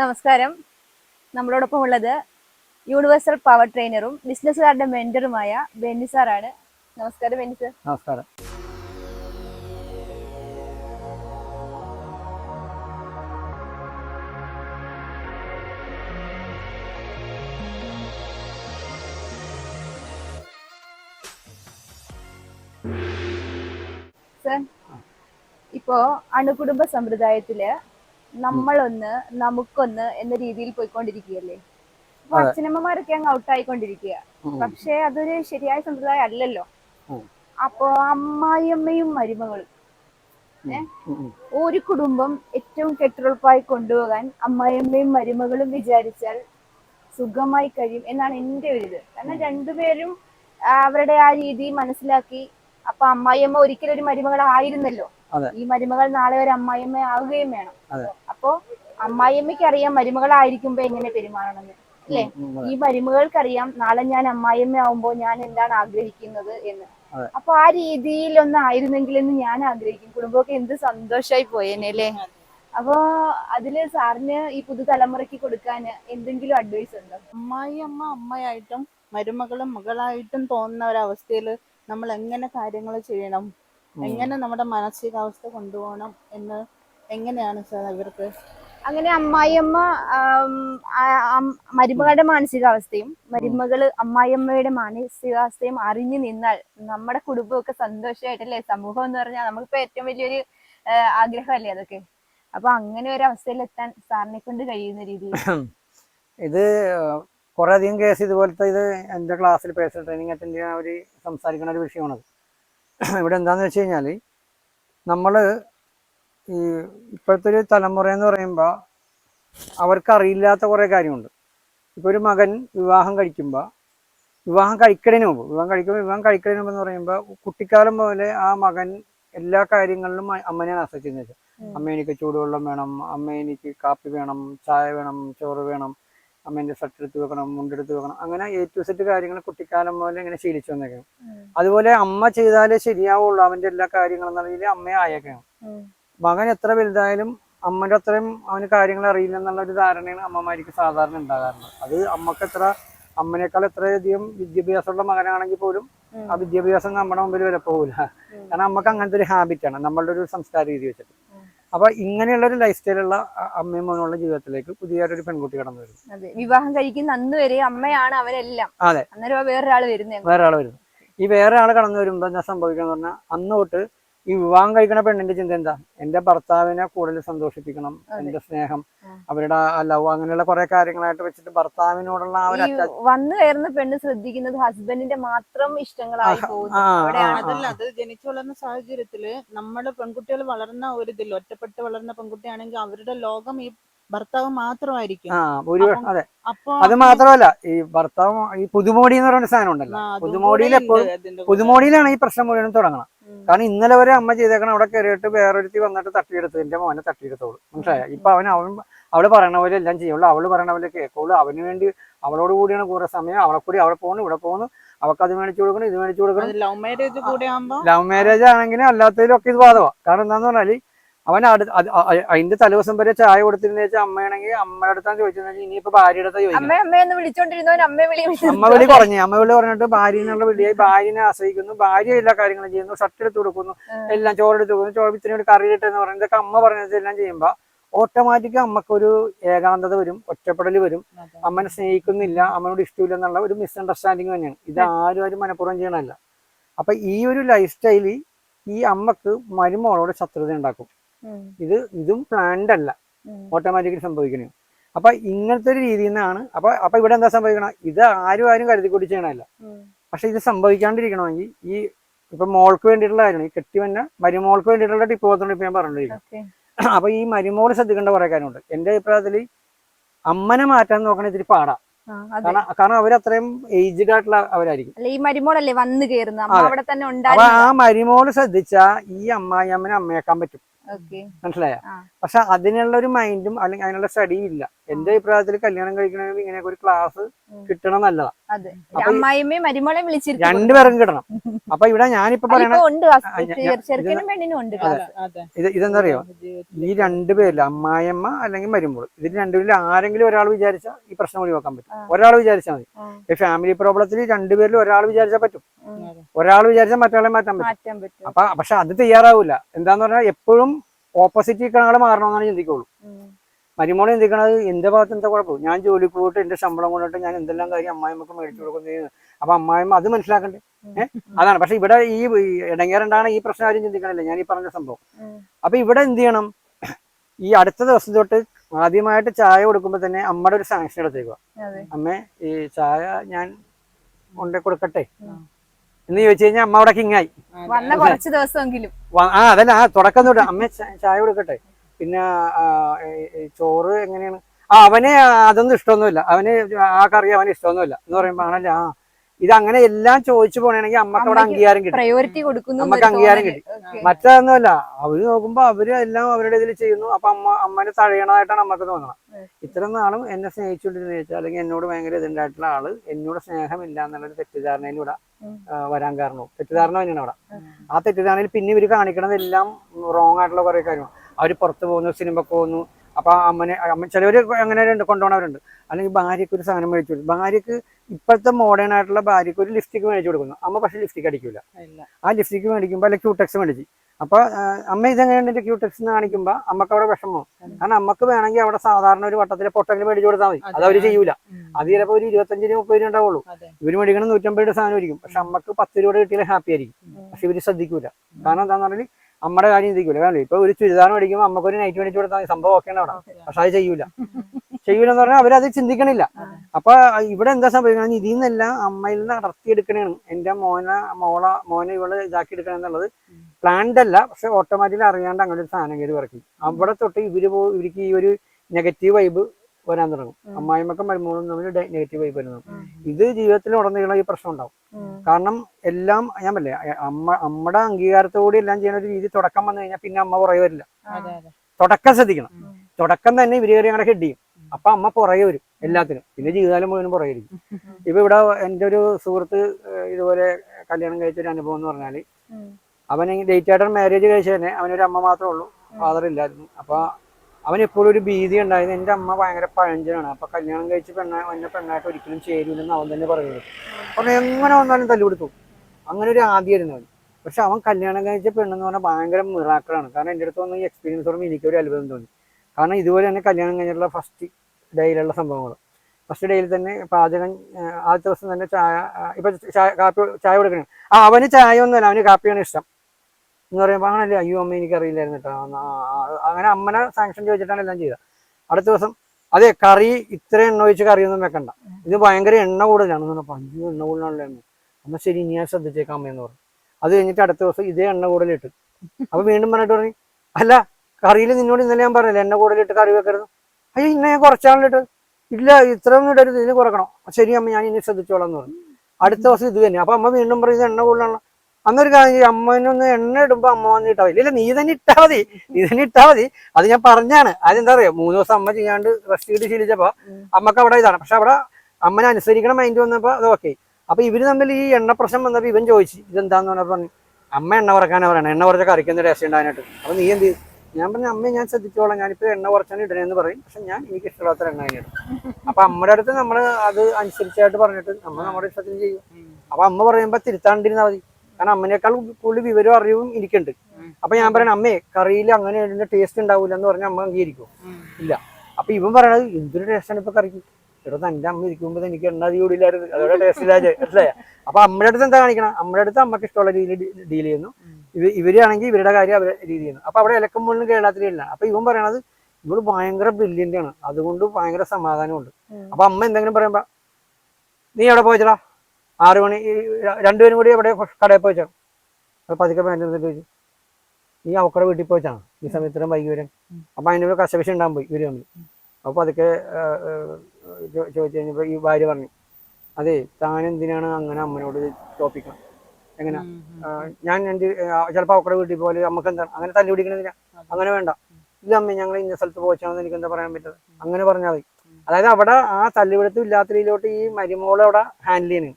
നമസ്കാരം. നമ്മളോടൊപ്പം ഉള്ളത് യൂണിവേഴ്സൽ പവർ ട്രെയിനറും ബിസിനസ്സുകാരുടെ മെന്ററുമായ ബെന്നി സാറാണ്. നമസ്കാരം ബെന്നി സാർ. നമസ്കാരം. സാർ ഇപ്പോ അണുകുടുംബ സമ്പ്രദായത്തിൽ നമ്മളൊന്ന് നമുക്കൊന്ന് എന്ന രീതിയിൽ പോയിക്കൊണ്ടിരിക്കുകയല്ലേ? അപ്പൊ അച്ഛനമ്മമാരൊക്കെ അങ്ങ് ഔട്ട് ആയിക്കൊണ്ടിരിക്കുക പക്ഷെ അതൊരു ശരിയായ സമ്പ്രദായം അല്ലല്ലോ. അപ്പോ അമ്മായിയമ്മയും മരുമകളും. ഒരു കുടുംബം ഏറ്റവും കെട്ടുറപ്പായി കൊണ്ടുപോകാൻ അമ്മായിയമ്മയും മരുമകളും വിചാരിച്ചാൽ സുഖമായി കഴിയും എന്നാണ് എന്റെ ഒരു ഇത് കാരണം രണ്ടുപേരും അവരുടെ ആ രീതി മനസ്സിലാക്കി അപ്പൊ അമ്മായിയമ്മ ഒരിക്കലും ഒരു മരുമകളായിരുന്നല്ലോ. ഈ മരുമകൾ നാളെ ഒരു അമ്മായിയമ്മ ആവുകയും വേണം. അപ്പോ അമ്മായിയമ്മയ്ക്ക് അറിയാം മരുമകളായിരിക്കുമ്പോ എങ്ങനെ പെരുമാറണമെന്ന് അല്ലേ. ഈ മരുമകൾക്കറിയാം നാളെ ഞാൻ അമ്മായിയമ്മ ആവുമ്പോ ഞാൻ എന്താണ് ആഗ്രഹിക്കുന്നത് എന്ന്. അപ്പൊ ആ രീതിയിലൊന്നും ആയിരുന്നെങ്കിൽ എന്ന് ഞാൻ ആഗ്രഹിക്കും. കുടുംബമൊക്കെ എന്ത് സന്തോഷമായി പോയേനെ അല്ലേ? അപ്പോ അതിൽ സാറിന് ഈ പുതുതലമുറയ്ക്ക് കൊടുക്കാൻ എന്തെങ്കിലും അഡ്വൈസ് ഉണ്ടോ? അമ്മായി അമ്മ അമ്മയായിട്ടും മരുമകളും മകളായിട്ടും തോന്നുന്ന ഒരവസ്ഥയിൽ നമ്മൾ എങ്ങനെ കാര്യങ്ങൾ ചെയ്യണം? എങ്ങനെ നമ്മുടെ മാനസികാവസ്ഥ കൊണ്ടുപോകണം എന്ന് എങ്ങനെയാണ് സാർ ഇവർക്ക്? അങ്ങനെ അമ്മായിയമ്മ മരുമകളുടെ മാനസികാവസ്ഥയും മരുമകൾ അമ്മായിയമ്മയുടെ മാനസികാവസ്ഥയും അറിഞ്ഞു നിന്നാൽ നമ്മുടെ കുടുംബമൊക്കെ സന്തോഷമായിട്ടല്ലേ സമൂഹം എന്ന് പറഞ്ഞാൽ നമുക്കിപ്പോ ഏറ്റവും വലിയൊരു ആഗ്രഹമല്ലേ അതൊക്കെ? അപ്പൊ അങ്ങനെ ഒരു അവസ്ഥയിൽ എത്താൻ സാറിനെ കൊണ്ട് കഴിയുന്ന രീതിയിൽ. ഇത് കുറെ അധികം കേസ് ഇതുപോലത്തെ ഇത് എന്റെ ക്ലാസ്സിൽ പേഴ്സണൽ ട്രെയിനിങ് അറ്റൻഡ് ചെയ്യാൻ അവർ സംസാരിക്കുന്ന ഒരു വിഷയമാണത് ഇവിടെ എന്താണെന്ന് വെച്ച് കഴിഞ്ഞാൽ നമ്മൾ ഈ ഇപ്പോഴത്തെ ഒരു തലമുറ എന്ന് പറയുമ്പോൾ അവർക്ക് അറിയില്ലാത്ത കുറേ കാര്യമുണ്ട്. ഇപ്പോൾ ഒരു മകൻ വിവാഹം കഴിക്കുമ്പോൾ വിവാഹം കഴിക്കണതിന് മുമ്പ് വിവാഹം കഴിക്കുമ്പോൾ വിവാഹം കഴിക്കണതിന് മുമ്പ് എന്ന് പറയുമ്പോൾ കുട്ടിക്കാലം പോലെ ആ മകൻ എല്ലാ കാര്യങ്ങളിലും അമ്മനെയാണ് ആശ്രയിച്ചിരുന്നത്. അമ്മ എനിക്ക് ചൂടുവെള്ളം വേണം അമ്മ എനിക്ക് കാപ്പി വേണം ചായ വേണം ചോറ് വേണം അമ്മേന്റെ ഷർട്ട് എടുത്ത് വെക്കണം മുണ്ടെടുത്ത് വെക്കണം. അങ്ങനെ എ ടു സെറ്റ് കാര്യങ്ങൾ കുട്ടിക്കാലം പോലെ ഇങ്ങനെ ശീലിച്ചു വന്നേക്കണം. അതുപോലെ അമ്മ ചെയ്താലേ ശരിയാവുള്ളൂ അവന്റെ എല്ലാ കാര്യങ്ങളും എന്ന രീതിയിൽ അമ്മയെ ആയേക്കണം. മകൻ എത്ര വലുതായാലും അമ്മന്റെ അത്രയും അവന് കാര്യങ്ങൾ അറിയില്ല എന്നുള്ള ഒരു ധാരണയാണ് അമ്മമാർക്ക് സാധാരണ ഉണ്ടാകാറുള്ളത്. അത് അമ്മയ്ക്ക് എത്ര അമ്മനേക്കാൾ എത്രയധികം വിദ്യാഭ്യാസമുള്ള മകനാണെങ്കിൽ പോലും ആ വിദ്യാഭ്യാസം നമ്മുടെ മുമ്പിൽ വരെ പോകില്ല കാരണം നമുക്ക് അങ്ങനത്തെ ഒരു ഹാബിറ്റാണ് നമ്മളുടെ ഒരു സംസ്കാര രീതി വെച്ചിട്ട്. അപ്പൊ ഇങ്ങനെയുള്ള ഒരു ലൈഫ് സ്റ്റൈലുള്ള അമ്മയും മോനുള്ള ജീവിതത്തിലേക്ക് പുതിയൊരു പെൺകുട്ടി കടന്നു വരും അതെ. വിവാഹം കഴിക്കുന്ന അന്ന് വരെ അമ്മയാണ് അവരെല്ലാം. അതെ. അന്നേരം വേറൊരാൾ വരുന്നത് വേറൊരാൾ ആൾ വരുന്നു. ഈ വേറെ ആൾ കടന്നു വരുമ്പോ എന്താ സംഭവിക്കാന്ന് പറഞ്ഞാൽ അന്ന് തൊട്ട് ഈ വിവാഹം കഴിക്കുന്ന പെണ്ണിന്റെ ചിന്ത എന്താ? എന്റെ ഭർത്താവിനെ കൂടുതൽ സന്തോഷിപ്പിക്കണം. എന്റെ സ്നേഹം അവരുടെ ആ ലവ് അങ്ങനെയുള്ള കുറെ കാര്യങ്ങളായിട്ട് വെച്ചിട്ട് ഭർത്താവിനോടുള്ള ആ ഒരു വന്നു കയറുന്ന പെണ്ണ് ശ്രദ്ധിക്കുന്നത് ഹസ്ബൻഡിന്റെ മാത്രം ഇഷ്ടങ്ങളായി അതല്ല അത് ജനിച്ചു വളർന്ന സാഹചര്യത്തിൽ നമ്മൾ പെൺകുട്ടികൾ വളർന്ന ഒരു ഇതിൽ ഒറ്റപ്പെട്ട് വളർന്ന പെൺകുട്ടിയാണെങ്കിൽ അവരുടെ ലോകം ഈ ഭർത്താവ് മാത്രമായിരിക്കും. ആ അതെ. അപ്പൊ അത് മാത്രമല്ല ഈ ഭർത്താവ് ഈ പുതുമോടി എന്ന് പറയുന്ന സാധനം ഉണ്ടല്ലോ. പുതുമോടിയിൽ എപ്പോഴും പുതുമോടിയിലാണ് ഈ പ്രശ്നം മുഴുവൻ തുടങ്ങണം. കാരണം ഇന്നലെ വരെ അമ്മ ചെയ്തേക്കണം അവിടെ കയറിയിട്ട് വേറൊരുത്തി വന്നിട്ട് തട്ടിയെടുത്ത് എന്റെ മോനെ തട്ടിയെടുത്തോളൂ. മനസ്സിലായോ? ഇപ്പൊ അവൻ അവൻ അവൾ പറയണ പോലെ എല്ലാം ചെയ്യുള്ളൂ. അവൾ പറയണ പോലെ കേൾക്കുള്ളൂ അവന് വേണ്ടി അവളോട് കൂടിയാണ് കുറെ സമയം. അവളെ കൂടി അവിടെ പോകുന്നു ഇവിടെ പോകുന്നു അവൾക്ക് അത് മേടിച്ചു കൊടുക്കണം ഇത് മേടിച്ചു കൊടുക്കണം. ലവ് മാരേജ് ആണെങ്കിലും അല്ലാത്തതിലും ഒക്കെ ഇത് ബാധവാ കാരണം എന്താന്ന് പറഞ്ഞാൽ അവൻ അതിന്റെ തലവസം വരെ ചായ കൊടുത്തിരുന്ന വെച്ചാൽ അമ്മയാണെങ്കിൽ അമ്മയുടെ അടുത്താണ് ചോദിച്ചത്. ഇനിയിപ്പോ ഭാര്യയുടെ അടുത്താ അമ്മ വിളി കുറഞ്ഞു. അമ്മ വിളി പറഞ്ഞിട്ട് ഭാര്യനുള്ള വിളിയായി ഭാര്യനെ ആശ്രയിക്കുന്നു. ഭാര്യ എല്ലാ കാര്യങ്ങളും ചെയ്യുന്നു. ഷർട്ട് എടുത്ത് കൊടുക്കുന്നു. എല്ലാം ചോറെടുത്ത് കൊടുക്കുന്നു. ചോറ് ഇത്തിരി ഒരു കറി ഇട്ടെന്ന് പറയുന്നത് ഇതൊക്കെ അമ്മ പറഞ്ഞത് എല്ലാം ചെയ്യുമ്പോ ഓട്ടോമാറ്റിക് അമ്മക്കൊരു ഏകാന്തത വരും. ഒറ്റപ്പെടൽ വരും. അമ്മനെ സ്നേഹിക്കുന്നില്ല. അമ്മനോട് ഇഷ്ടമില്ല എന്നുള്ള ഒരു മിസ്അണ്ടർസ്റ്റാൻഡിങ് തന്നെയാണ്. ഇത് ആരും ആരും മനഃപൂർവം ചെയ്യണമല്ല അപ്പൊ ഈ ഒരു ലൈഫ് സ്റ്റൈൽ ഈ അമ്മയ്ക്ക് മരുമോളോട് ശത്രുത ഉണ്ടാക്കും. ഇത് ഇതും പ്ലാൻഡ് അല്ല. ഓട്ടോമാറ്റിക്കലി സംഭവിക്കണേ. അപ്പൊ ഇങ്ങനത്തെ ഒരു രീതിയിൽ നിന്നാണ് അപ്പൊ അപ്പൊ ഇവിടെ എന്താ സംഭവിക്കണം? ഇത് ആരും ആരും കരുതി ചെയ്യണമല്ല. പക്ഷെ ഇത് സംഭവിക്കാണ്ടിരിക്കണമെങ്കിൽ ഈ ഇപ്പൊ മോൾക്ക് വേണ്ടിയിട്ടുള്ള കാര്യമാണ്. ഈ കെട്ടി വന്ന മരുമോൾക്ക് വേണ്ടിയിട്ടുള്ള ടിപ്പ് പത്തുകൊണ്ട് ഇപ്പൊ ഞാൻ പറഞ്ഞിട്ടില്ല. അപ്പൊ ഈ മരുമോൾ ശ്രദ്ധിക്കേണ്ട കുറെ കാര്യമുണ്ട്. എന്റെ അഭിപ്രായത്തിൽ അമ്മനെ മാറ്റാൻ നോക്കണ ഇത്തിരി പാടാ. കാരണം കാരണം അവരത്രയും ഏജ്ഡ് ആയിട്ടുള്ള അവരായിരിക്കും. ഈ മരുമോളല്ലേ വന്നു അവിടെ തന്നെ ആ മരുമോൾ ശ്രദ്ധിച്ചാ ഈ അമ്മായി അമ്മനെ അമ്മയാക്കാൻ പറ്റും. മനസ്സിലായ. പക്ഷെ അതിനുള്ള ഒരു മൈൻഡും അല്ലെങ്കിൽ അതിനുള്ള സ്റ്റഡിയും ഇല്ല. എന്റെ അഭിപ്രായത്തിൽ കല്യാണം കഴിക്കണമെങ്കിൽ ഇങ്ങനെയൊക്കെ ഒരു ക്ലാസ്. കിട്ടണം നല്ലതാണ് രണ്ടുപേർക്കും കിട്ടണം. അപ്പൊ ഇവിടെ ഞാനിപ്പോ പറയണ ഇത് ഇതെന്താ അറിയോ ഈ രണ്ടുപേരില്ല അമ്മായിയമ്മ അല്ലെങ്കിൽ മരുമ്പോൾ ഇതിൽ രണ്ടുപേരിൽ ആരെങ്കിലും ഒരാൾ വിചാരിച്ചാൽ ഈ പ്രശ്നം ഒഴിവാക്കാൻ പറ്റും. ഒരാൾ വിചാരിച്ചാൽ മതി. ഈ ഫാമിലി പ്രോബ്ലത്തിൽ രണ്ടുപേരിൽ ഒരാൾ വിചാരിച്ചാൽ പറ്റും. ഒരാൾ വിചാരിച്ചാൽ മറ്റൊരാളെ മാറ്റാൻ പറ്റും. അപ്പൊ പക്ഷെ അത് തയ്യാറാവൂല. എന്താന്ന് പറഞ്ഞാൽ എപ്പോഴും ഓപ്പോസിറ്റ് നിൽക്കുന്ന മാറണമെന്നാണ് ചിന്തിക്കുള്ളൂ. മരുമോളെ ചിന്തിക്കണത് എന്റെ ഭാഗത്ത് എന്താ കുഴപ്പം? ഞാൻ ജോലിക്ക് പോയിട്ട് എന്റെ ശമ്പളം കൊണ്ടിട്ട് ഞാൻ എന്തെല്ലാം കാര്യം അമ്മായിമ്മക്ക് മേടിച്ചു കൊടുക്കുന്നത് അപ്പൊ അമ്മായിമ്മ അത് മനസ്സിലാക്കണ്ടേ? ഏഹ് അതാണ്. പക്ഷെ ഇവിടെ ഈ ഇടങ്ങേറുണ്ടാണ് ഈ പ്രശ്നം ആരും ചിന്തിക്കണില്ല. ഞാൻ ഈ പറഞ്ഞ സംഭവം. അപ്പൊ ഇവിടെ എന്ത് ചെയ്യണം? ഈ അടുത്ത ദിവസം തൊട്ട് ആദ്യമായിട്ട് ചായ കൊടുക്കുമ്പോൾ തന്നെ അമ്മയുടെ ഒരു സാങ്ഷൻ എടുത്തേക്കുക അമ്മേ ഈ ചായ ഞാൻ കൊണ്ടേ കൊടുക്കട്ടെ. എന്ന് ചോദിച്ചു കഴിഞ്ഞാൽ അമ്മ അവിടെ കിങ്ങായി വന്ന കുറച്ച് ദിവസമെങ്കിലും. ആ അതല്ല ആ തുടക്കം തൊട്ട് അമ്മ ചായ കൊടുക്കട്ടെ. പിന്നെ ചോറ് എങ്ങനെയാണ്? ആ അവന് അതൊന്നും ഇഷ്ടമൊന്നുമില്ല. അവന് ആ കറി അവന് ഇഷ്ടമൊന്നുമില്ല. എന്ന് പറയുമ്പോ ആണല്ലേ ആ ഇത് അങ്ങനെ എല്ലാം ചോദിച്ചു പോണെങ്കിൽ അമ്മയ്ക്ക് അവിടെ അംഗീകാരം കിട്ടും. പ്രയോറിറ്റി കൊടുക്കുന്നു നമുക്ക് അംഗീകാരം കിട്ടി. മറ്റൊന്നുമല്ല അവർ നോക്കുമ്പോ അവർ എല്ലാം അവരുടെ ഇതിൽ ചെയ്യുന്നു. അപ്പൊ അമ്മ അമ്മനെ തഴയണതായിട്ടാണ് അമ്മയ്ക്ക് തോന്നണം ഇത്ര നാളും എന്നെ സ്നേഹിച്ചുകൊണ്ടിരുന്ന ചോദിച്ചാൽ അല്ലെങ്കിൽ എന്നോട് ഭയങ്കര ഇതുണ്ടായിട്ടുള്ള ആൾ എന്നോട് സ്നേഹമില്ല എന്നുള്ളൊരു തെറ്റിദ്ധാരണയിലൂടെ. വരാൻ കാരണവും. തെറ്റിദ്ധാരണ തന്നെയാണ് അവിടെ. ആ തെറ്റിദ്ധാരണയിൽ പിന്നെ ഇവർ കാണിക്കണതെല്ലാം റോങ് ആയിട്ടുള്ള കുറെ കാര്യമാണ് അവർ പുറത്തു പോകുന്നു സിനിമക്ക് പോകുന്നു അപ്പൊ അമ്മനെ അമ്മ ചിലവര് അങ്ങനെ ഉണ്ട് കൊണ്ടുപോകണവരുണ്ട് അല്ലെങ്കിൽ ഭാര്യക്ക് ഒരു സാധനം മേടിച്ചു കൊടുക്കും. ഭാര്യക്ക് ഇപ്പോഴത്തെ മോഡേൺ ആയിട്ടുള്ള ഭാര്യക്ക് ഒരു ലിപ്സ്റ്റിക് മേടിച്ചു കൊടുക്കുന്നു. അമ്മ പക്ഷേ ലിപ്സ്റ്റിക് അടിക്കില്ല. ആ ലിപ്സ്റ്റിക് മേടിക്കുമ്പോൾ അല്ലെങ്കിൽ ക്യൂടെക്സ് മേടിച്ചു. അപ്പൊ അമ്മ ഇതെങ്ങനെയുണ്ട് ക്യൂടെക്സ് എന്ന് കാണിക്കുമ്പോൾ അമ്മയ്ക്ക് അവിടെ വിഷമോ. കാരണം അമ്മയ്ക്ക് വേണമെങ്കിൽ അവിടെ സാധാരണ ഒരു വട്ടത്തിലെ പൊട്ടെങ്കിലും മേടിച്ചു കൊടുത്താൽ മതി. അത്. അവർ ചെയ്യൂല. അത് ചിലപ്പോൾ ഒരു ഇരുപത്തഞ്ചിന് മുപ്പത് രൂപ ഉണ്ടാവുള്ളൂ. ഇവർ മേടിക്കണം നൂറ്റമ്പത് രൂപ സാധനം ആയിരിക്കും. പക്ഷെ അമ്മയ്ക്ക് പത്ത് രൂപ കിട്ടിയാൽ ഹാപ്പി ആയിരിക്കും. പക്ഷെ ഇവർ ശ്രദ്ധിക്കൂല. കാരണം എന്താണെന്ന് പറഞ്ഞാൽ അമ്മയുടെ കാര്യം ചിന്തിക്കൂല. കാരണം ഇപ്പൊ ഒരു ചുരിദാർ മേടിക്കുമ്പോൾ അമ്മയ്ക്ക് ഒരു നൈറ്റ് മേടിച്ചു കൊടുത്താൽ. സംഭവം ഓക്കെയാണ് അവിടെ. Okay. പക്ഷെ അത് ചെയ്യൂല. ചെയ്യൂലെന്ന് പറഞ്ഞാൽ അവരത് ചിന്തിക്കണില്ല. അപ്പൊ ഇവിടെ എന്താ സംഭവിക്കുന്നത് ഇതിൽ നിന്നെല്ലാം അമ്മയിൽ നിന്ന് അടർത്തിയെടുക്കണേണ് എന്റെ മോന മോള മോനെ ഇവൾ ഇതാക്കി എടുക്കണം എന്നുള്ളത് പ്ലാൻഡ് അല്ല. പക്ഷെ ഓട്ടോമാറ്റിക്കലി അറിയാണ്ട് അങ്ങനെ ഒരു സാധനം കയറി പറക്കും. അവിടെ തൊട്ട് ഇവർ പോ ഇവർക്ക് ഈ ഒരു നെഗറ്റീവ് വൈബ് വരാൻ തുടങ്ങും. അമ്മായിമക്കം മരുമോളും തമ്മിൽ നെഗറ്റീവ് ആയി വരുന്നത് ഇത് ജീവിതത്തിൽ ഉടനീളം ഈ പ്രശ്നം ഉണ്ടാവും. കാരണം എല്ലാം ഞാൻ പറയേ അമ്മ അമ്മയുടെ അംഗീകാരത്തോടെ എല്ലാം ചെയ്യുന്ന ഒരു രീതി തുടക്കം വന്നു കഴിഞ്ഞാൽ പിന്നെ അമ്മ പുറകെ വരില്ല. അതെ അതെ. തുടക്കം ശ്രദ്ധിക്കണം. തുടക്കം തന്നെ ഇവർ കയറി അങ്ങനെ ഹെഡ് ചെയ്യും. അപ്പൊ അമ്മ പുറകെ വരും എല്ലാത്തിനും. പിന്നെ ജീവിതകാലം മുഴുവനും പുറകെ ഇരിക്കും. ഇപ്പൊ ഇവിടെ എന്റെ ഒരു സുഹൃത്ത് ഇതുപോലെ കല്യാണം കഴിച്ച ഒരു അനുഭവം എന്ന് പറഞ്ഞാൽ അവൻ ഡേറ്റ് ആയിട്ട് മാരേജ് കഴിച്ച തന്നെ അവനൊരു അമ്മ മാത്രമേ ഉള്ളൂ. ഫാദർ ഇല്ലായിരുന്നു. അപ്പൊ അവൻ എപ്പോഴും ഒരു ഭീതി ഉണ്ടായിരുന്നു. എന്റെ അമ്മ ഭയങ്കര പഴഞ്ചനാണ്. അപ്പൊ കല്യാണം കഴിച്ച് പെണ്ണ എന്നെ പെണ്ണായിട്ട് ഒരിക്കലും ചേരൂലെന്ന് അവൻ തന്നെ പറയുന്നത്. അപ്പൊ എങ്ങനെ വന്നാലും തല്ലുകൊടുത്തു അങ്ങനെ ഒരു ആദ്യമായിരുന്നു അവൻ പക്ഷെ അവൻ കല്യാണം കഴിച്ച പെണ്ണെന്ന് പറഞ്ഞാൽ ഭയങ്കര മിറാക്കളാണ് കാരണം എന്റെ അടുത്ത് വന്ന ഈ എക്സ്പീരിയൻസ് പറയുമ്പോൾ എനിക്കൊരു അത്ഭുതം തോന്നി. കാരണം ഇതുപോലെ തന്നെ കല്യാണം കഴിഞ്ഞിട്ടുള്ള ഫസ്റ്റ് ഡേയിലുള്ള സംഭവങ്ങൾ ഫസ്റ്റ് ഡേയിൽ തന്നെ പാചകം ആദ്യ ആദ്യത്തെ ദിവസം തന്നെ ചായ ഇപ്പൊ ചായ കാപ്പി ചായ കൊടുക്കണേ. ആ അവന് ചായ ഒന്നുമല്ല അവന് കാപ്പിയാണ് ഇഷ്ടം. എന്ന് പറയുമ്പോൾ ആണല്ലേ അയ്യോ അമ്മ എനിക്കറിയില്ലായിരുന്നു കേട്ടോ. അങ്ങനെ അമ്മനെ സാങ്ഷൻ ചോദിച്ചിട്ടാണ് എല്ലാം ചെയ്തത്. അടുത്ത ദിവസം അതെ കറി ഇത്ര എണ്ണ ഒഴിച്ച് കറിയൊന്നും വെക്കണ്ട. ഇത് ഭയങ്കര എണ്ണ കൂടുതലാണ്. എന്ന് പറഞ്ഞപ്പോൾ അയ്യോ എണ്ണ കൂടുതലാണല്ലോ അമ്മ അമ്മ ശരി ഞാൻ ശ്രദ്ധിച്ചേക്കാം അമ്മയെന്ന് പറഞ്ഞു. അത് കഴിഞ്ഞിട്ട് അടുത്ത ദിവസം ഇതേ എണ്ണ കൂടുതലിട്ട്. അപ്പൊ വീണ്ടും പറഞ്ഞിട്ട് പറഞ്ഞു അല്ല കറിയിൽ നിന്നോട് ഇന്നലെ ഞാൻ പറഞ്ഞില്ല എണ്ണ കൂടുതലിട്ട് കറി വെക്കരുത്? അയ്യോ ഇന്ന ഞാൻ കുറച്ചാണല്ലോ ഇല്ല ഇത്ര ഒന്നും ഇടരുത് ഇതിന് കുറക്കണം. ശരി അമ്മ ഞാൻ ഇനി ശ്രദ്ധിച്ചോളാം എന്ന് പറഞ്ഞു. അടുത്ത ദിവസം ഇത് തന്നെ. അപ്പൊ അമ്മ വീണ്ടും പറയും ഇത് എണ്ണ കൂടുതലാണല്ലോ അന്നൊരു കാര്യം ചെയ്യ്, അമ്മേനൊന്ന് എണ്ണ ഇടുമ്പോ അമ്മ വന്ന് ഇട്ടാ ഇല്ല നീ തന്നെ ഇട്ടാ മതി. നീ തന്നെ ഇട്ടാ മതി. അത് ഞാൻ പറഞ്ഞാണ്. അതെന്താ പറയാ മൂന്ന് ദിവസം അമ്മ ചെയ്യാണ്ട് റെസ്റ്റ് ചെയ്ത് ശീലിച്ചപ്പോ അമ്മയ്ക്ക് അവിടെ ഇതാണ്. പക്ഷെ അവിടെ അമ്മനെ അനുസരിക്കണം മൈൻഡ് വന്നപ്പോ അത് ഓക്കെ അപ്പൊ ഇവർ തമ്മിൽ ഈ എണ്ണ പ്രശ്നം വന്നപ്പോ ഇവൻ ചോദിച്ചു ഇതെന്താന്ന്? പറഞ്ഞപ്പോ പറഞ്ഞു അമ്മ എണ്ണ കുറക്കാനാ പറയണേ. എണ്ണ കുറച്ച കറിക്കുന്ന ടേസ്റ്റ് ഉണ്ടാകാനായിട്ട് അപ്പൊ നീ എന്ത് ഞാൻ പറഞ്ഞു അമ്മ ഞാൻ ശ്രദ്ധിച്ചോളാം. ഞാനിപ്പോ എണ്ണ കുറച്ചാണ് ഇടണേന്ന് പറയും. പക്ഷെ ഞാൻ എനിക്ക് ഇഷ്ടമില്ലാത്ത എണ്ണ കഴിഞ്ഞിട്ട് അപ്പൊ അമ്മയുടെ അടുത്ത് നമ്മൾ അത് അനുസരിച്ചായിട്ട് പറഞ്ഞിട്ട് നമ്മൾ നമ്മുടെ ഇഷ്ടത്തിന് ചെയ്യും. അപ്പൊ അമ്മ പറയുമ്പോ തിരുത്താണ്ടിരുന്നാ മതി. കാരണം അമ്മനേക്കാൾ കൂടുതൽ വിവരവും അറിവും എനിക്കുണ്ട്. അപ്പൊ ഞാൻ പറയണ അമ്മേ കറിയിൽ അങ്ങനെ ഇതിന്റെ ടേസ്റ്റ് ഉണ്ടാവില്ല എന്ന് പറഞ്ഞ അമ്മ അംഗീകരിക്കും. ഇല്ല. അപ്പൊ ഇവൻ പറയണത് എന്തൊരു ടേസ്റ്റാണ് ഇപ്പൊ കറിക്ക്? ഇവിടെ തന്റെ അമ്മ ഇരിക്കുമ്പോ എനിക്ക് എണ്ണ അതി കൂടിയില്ലായിരുന്നു. അതോടെ ടേസ്റ്റ് ഇല്ലാതെ. മനസ്സിലായ? അപ്പൊ അമ്മയുടെ അടുത്ത് എന്താ കാണിക്കണം? അമ്മയുടെ അടുത്ത് അമ്മയ്ക്ക് ഇഷ്ടമുള്ള രീതിയിൽ ഡീൽ ചെയ്യുന്നു. ഇവ ഇവരാണെങ്കിൽ ഇവരുടെ കാര്യം അവരെ രീതി ചെയ്യുന്നു. അപ്പൊ അവിടെ ഇലക്കം മുള്ളിന് കേരളത്തിലില്ല അപ്പൊ ഇവൻ പറയണത് ഇവൾ ഭയങ്കര ബ്രില്യന്റ് ആണ്. അതുകൊണ്ട് ഭയങ്കര സമാധാനമുണ്ട്. അപ്പൊ അമ്മ എന്തെങ്കിലും പറയുമ്പോ നീ എവിടെ പോയിച്ചടാ ആറ് മണി രണ്ടുപേരും കൂടി എവിടെ കടയിൽ പോയി അപ്പൊ പതുക്കെ പാന്റ് എടുത്തിട്ട് ചോദിച്ചു നീ അവക്കടെ വീട്ടിൽ പോയി പോയിച്ചാണ് ഈ സമയത്ത് ഇത്രയും വൈകി വരാൻ അപ്പൊ അപ്പൊ ഒരു കശപശ ഉണ്ടാകാൻ പോയി ഇവർ തമ്മിൽ. അപ്പൊ പതുക്കെ ആ, ആ, ചോ- ചോദിച്ചു കഴിഞ്ഞപ്പോ ഈ ഭാര്യ പറഞ്ഞു അതെ താൻ എന്തിനാണ് അങ്ങനെ അമ്മനോട് തോപ്പിക്കണം? എങ്ങനെ? ഞാൻ എന്റെ ചിലപ്പോൾ അവക്കടെ വീട്ടിൽ പോലെ നമുക്ക് എന്താണ് അങ്ങനെ തല്ലി പിടിക്കണമെന്നില്ല അങ്ങനെ വേണ്ട. ഇല്ല അമ്മ ഞങ്ങൾ ഇന്ന സ്ഥലത്ത് പോച്ചാണെന്ന് എനിക്ക് എന്താ പറയാൻ പറ്റുന്നത് അങ്ങനെ പറഞ്ഞാൽ മതി. അതായത് അവിടെ ആ തല്ലുപിടുത്തം ഇല്ലാത്ത രീതിയിലോട്ട് ഈ മരുമോളെ അവിടെ ഹാൻഡിൽ ചെയ്യുന്നു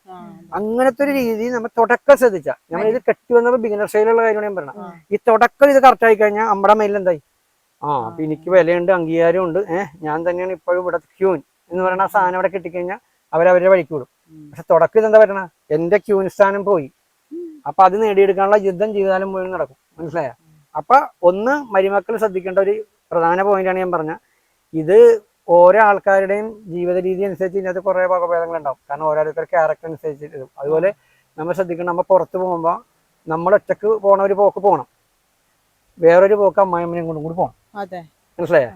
അങ്ങനത്തെ ഒരു രീതി നമ്മൾ തുടക്കം ശ്രദ്ധിച്ച. നമ്മൾ ഇത് കെട്ടി വന്നപ്പോൾ ബിഗിനർ സ്റ്റൈലുള്ള കാര്യമാണ് ഞാൻ പറയണം ഈ തുടക്കം ഇത് കറക്റ്റ് ആയി കഴിഞ്ഞാൽ നമ്മുടെ മേലിൽ എന്തായി? ആ അപ്പൊ എനിക്ക് വിലയുണ്ട് അംഗീകാരം ഉണ്ട്. ഏഹ് ഞാൻ തന്നെയാണ് ഇപ്പോഴും ഇവിടെ ക്യൂൻ എന്ന് പറയുന്ന ആ സാധനം അവിടെ കിട്ടിക്കഴിഞ്ഞാൽ അവരവരുടെ വഴിക്ക് വിടും. പക്ഷെ തുടക്കം ഇതെന്താ പറയണ എന്റെ ക്യൂൻ സ്ഥാനം പോയി. അപ്പൊ അത് നേടിയെടുക്കാനുള്ള യുദ്ധം ജീവിതകാലം മുഴുവൻ നടക്കും. മനസ്സിലായ? അപ്പൊ ഒന്ന് മരുമക്കൾ ശ്രദ്ധിക്കേണ്ട ഒരു പ്രധാന പോയിന്റാണ് ഞാൻ പറഞ്ഞ ഇത് ഓരോ ആൾക്കാരുടെയും ജീവിത രീതി അനുസരിച്ച് ഇതിനകത്ത് കുറെ വകഭേദങ്ങൾ ഉണ്ടാവും കാരണം ഓരോരുത്തർ ക്യാരക്ടർ അനുസരിച്ച് അതുപോലെ നമ്മൾ ശ്രദ്ധിക്കണം നമ്മൾ പുറത്ത് പോകുമ്പോൾ നമ്മൾ ഒറ്റയ്ക്ക് പോണ ഒരു പോക്ക് പോകണം വേറൊരു പോക്ക് അമ്മായിമ്മനെയും കൊണ്ടും കൂടി പോകണം മനസ്സിലായ?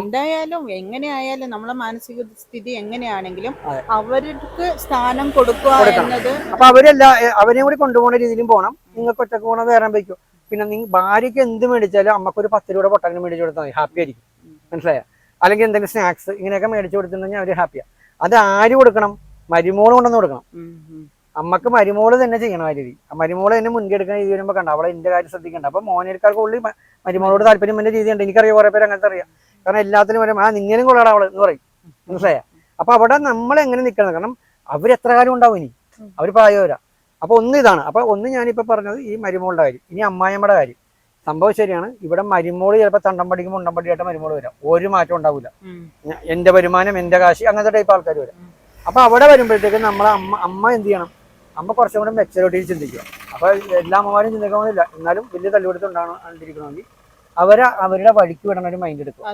എന്തായാലും എങ്ങനെയായാലും നമ്മളെ മാനസിക സ്ഥിതി എങ്ങനെയാണെങ്കിലും അവർക്ക് സ്ഥാനം കൊടുക്കുക. എന്നത് അപ്പൊ അവരെല്ലാ അവരെയും കൂടി കൊണ്ടുപോകുന്ന രീതിയിലും പോകണം നിങ്ങൾക്ക് ഒറ്റയ്ക്ക് പോകണം വേറെ വയ്ക്കും. പിന്നെ നീ ഭാര്യയ്ക്ക് എന്ത് മേടിച്ചാലും അമ്മക്കൊരു പത്ത് രൂപ പൊട്ടങ്ങനെ മേടിച്ചു കൊടുത്താൽ മതി. ഹാപ്പി ആയിരിക്കും. മനസ്സിലായ? അല്ലെങ്കിൽ എന്തെങ്കിലും സ്നാക്സ് ഇങ്ങനെയൊക്കെ മേടിച്ചു കൊടുത്തിട്ടുണ്ടെങ്കിൽ അവർ ഹാപ്പിയാണ് അത് ആര് കൊടുക്കണം? മരുമോൾ കൊണ്ടുവന്ന് കൊടുക്കണം. അമ്മയ്ക്ക് മരുമോൾ തന്നെ ചെയ്യണം ആ രീതി ആ മരുമോൾ തന്നെ മുൻകൈ എടുക്കുന്ന രീതി വരുമ്പോൾ കണ്ട അവളെ എന്റെ കാര്യം ശ്രദ്ധിക്കണ്ട. അപ്പൊ മോനേക്കാൾ കൂടുതൽ മരുമോളോട് താല്പര്യം എന്റെ രീതിയുണ്ട്. എനിക്കറിയാം കുറെ പേര് അങ്ങനത്തെ അറിയാം. കാരണം എല്ലാത്തിനും പറയും ആ നിങ്ങനും കൊള്ളാടാ അവൾ എന്ന് പറയും. മനസ്സിലായ? അപ്പൊ അവിടെ നമ്മൾ എങ്ങനെ നിൽക്കണം കാരണം അവർ എത്ര കാലം ഉണ്ടാവും ഇനി? അവർ പ്രായവരാ. അപ്പൊ ഒന്ന് ഇതാണ്. അപ്പൊ ഒന്ന് ഞാനിപ്പോ പറഞ്ഞത് ഈ മരുമോളുടെ കാര്യം ഇനി അമ്മായിയമ്മയുടെ കാര്യം. സംഭവം ശരിയാണ്. ഇവിടെ മരുമോൾ ചിലപ്പോൾ തണ്ടം പഠിക്കുമ്പോൾ ഉണ്ടം പടിയായിട്ട് മരുമോൾ വരാം. ഒരു മാറ്റം ഉണ്ടാവില്ല എന്റെ വരുമാനം എന്റെ കാശ് അങ്ങനത്തെ ടൈപ്പ് ആൾക്കാർ വരാം. അപ്പൊ അവിടെ വരുമ്പോഴത്തേക്ക് നമ്മളെ അമ്മ അമ്മ എന്ത് ചെയ്യണം? അമ്മ കുറച്ചും കൂടെ മെച്ചോറിറ്റി ചിന്തിക്കുക. അപ്പൊ എല്ലാ അമ്മമാരും ചിന്തിക്കണമെന്നില്ല എന്നാലും വലിയ തല്ലുപിടുത്തം ഉണ്ടാകണമെങ്കിൽ അവരെ അവരുടെ വഴിക്ക് വിടണ ഒരു മൈൻഡ് എടുക്കും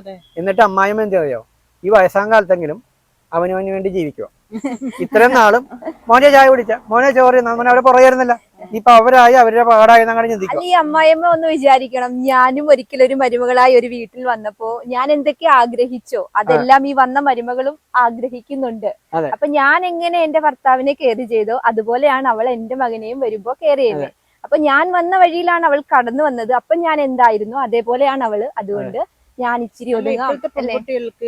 എന്നിട്ട് അമ്മായിമ്മ എന്ത് അറിയോ ഈ വയസ്സാം കാലത്തെങ്കിലും അവനവന് വേണ്ടി ജീവിക്കുക. ഇത്രയും നാളും മോനെ ചായ കുടിച്ച. മോനെ ചോറ് മോനെ അവരെ പുറകെയായിരുന്നില്ല ഇപ്പൊ അവരായി അവരുടെ പാടായി അല്ല ഈ അമ്മായിയമ്മ ഒന്ന് വിചാരിക്കണം. ഞാനും ഒരിക്കലും ഒരു മരുമകളായി ഒരു വീട്ടിൽ വന്നപ്പോ ഞാൻ എന്തൊക്കെ ആഗ്രഹിച്ചോ അതെല്ലാം ഈ വന്ന മരുമകളും ആഗ്രഹിക്കുന്നുണ്ട്. അപ്പൊ ഞാൻ എങ്ങനെ എന്റെ ഭർത്താവിനെ കെയർ ചെയ്തോ അതുപോലെയാണ് അവൾ എന്റെ മകനെയും വരുമ്പോ കെയർ ചെയ്യുന്നത്. അപ്പൊ ഞാൻ വന്ന വഴിയിലാണ് അവൾ കടന്നു വന്നത്. അപ്പൊ ഞാൻ എന്തായിരുന്നു? അതേപോലെയാണ് അവൾ. അതുകൊണ്ട് ഞാൻ ഇച്ചിരി പെൺകുട്ടികൾക്ക്